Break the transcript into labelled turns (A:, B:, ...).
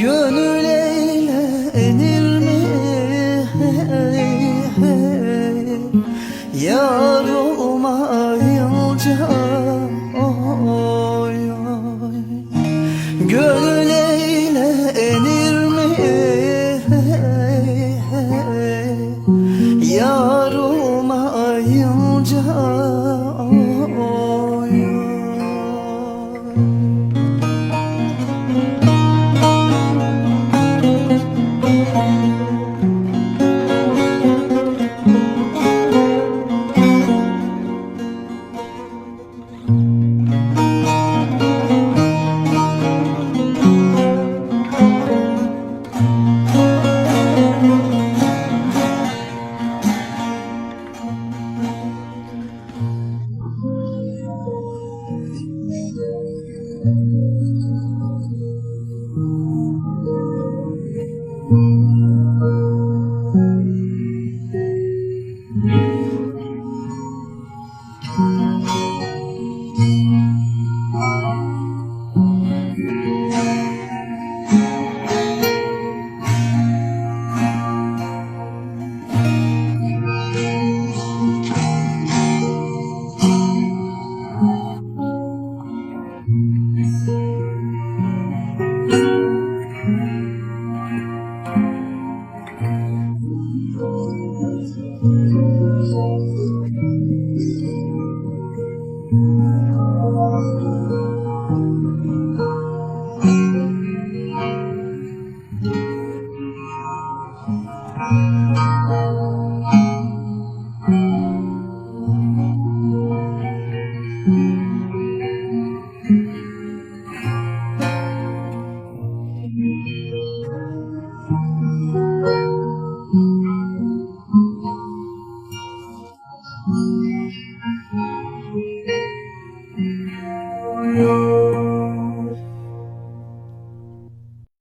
A: Gönül eğlenir mi? Hey, hey. Yarım Thank you. Thank you.